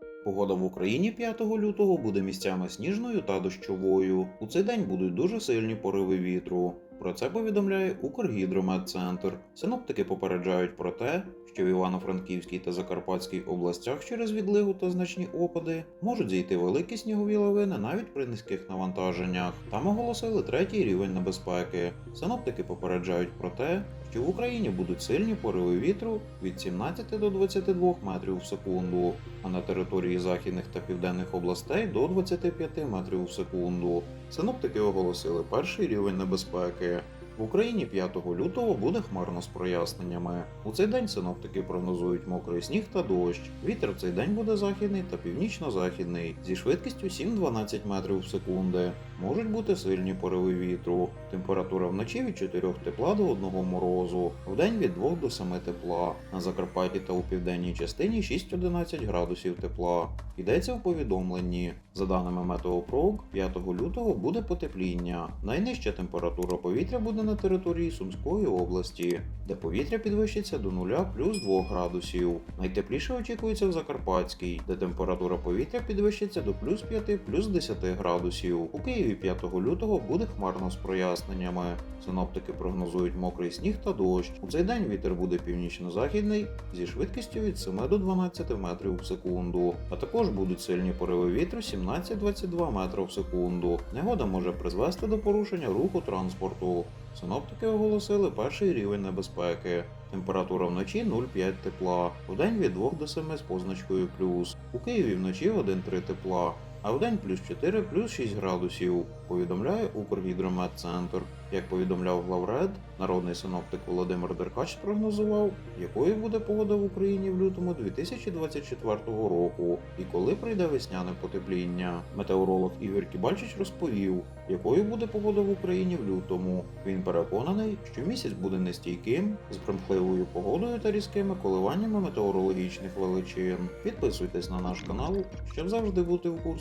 thank you Погода в Україні 5 лютого буде місцями сніжною та дощовою. У цей день будуть дуже сильні пориви вітру. Про це повідомляє Укргідрометцентр. Синоптики попереджають про те, що в Івано-Франківській та Закарпатській областях через відлигу та значні опади можуть зійти великі снігові лавини навіть при низьких навантаженнях. Там оголосили третій рівень небезпеки. Синоптики попереджають про те, що в Україні будуть сильні пориви вітру від 17 до 22 метрів в секунду, а на території західних та південних областей до 25 метрів в секунду. Синоптики оголосили перший рівень небезпеки. В Україні 5 лютого буде хмарно з проясненнями. У цей день синоптики прогнозують мокрий сніг та дощ. Вітер в цей день буде західний та північно-західний зі швидкістю 7-12 метрів в секунди. Можуть бути сильні пориви вітру. Температура вночі від 4 тепла до 1 морозу, вдень від 2 до 7 тепла. На Закарпатті та у південній частині 6-11 градусів тепла. Йдеться в повідомленні. За даними Метеопрог, 5 лютого буде потепління. Найнижча температура повітря буде на території Сумської області, де повітря підвищиться до 0 плюс 2 градусів. Найтепліше очікується в Закарпатській, де температура повітря підвищиться до плюс 5 плюс 10 градусів. У Києві 5 лютого буде хмарно з проясненнями. Синоптики прогнозують мокрий сніг та дощ. У цей день вітер буде північно-західний зі швидкістю від 7 до 12 метрів в секунду. А також будуть сильні пориви вітру 17-22 метри в секунду. Негода може призвести до порушення руху транспорту. Синоптики оголосили перший рівень небезпеки. Температура вночі 0,5 тепла, вдень від 2 до 7 з позначкою плюс. У Києві вночі 1-3 тепла, а вдень плюс 4 плюс 6 градусів, повідомляє Укргідрометцентр. Як повідомляв главред, народний синоптик Володимир Деркач прогнозував, якою буде погода в Україні в лютому 2024 року і коли прийде весняне потепління. Метеоролог Ігор Кібальчич розповів, якою буде погода в Україні в лютому. Він переконаний, що місяць буде нестійким, з примхливою погодою та різкими коливаннями метеорологічних величин. Підписуйтесь на наш канал, щоб завжди бути в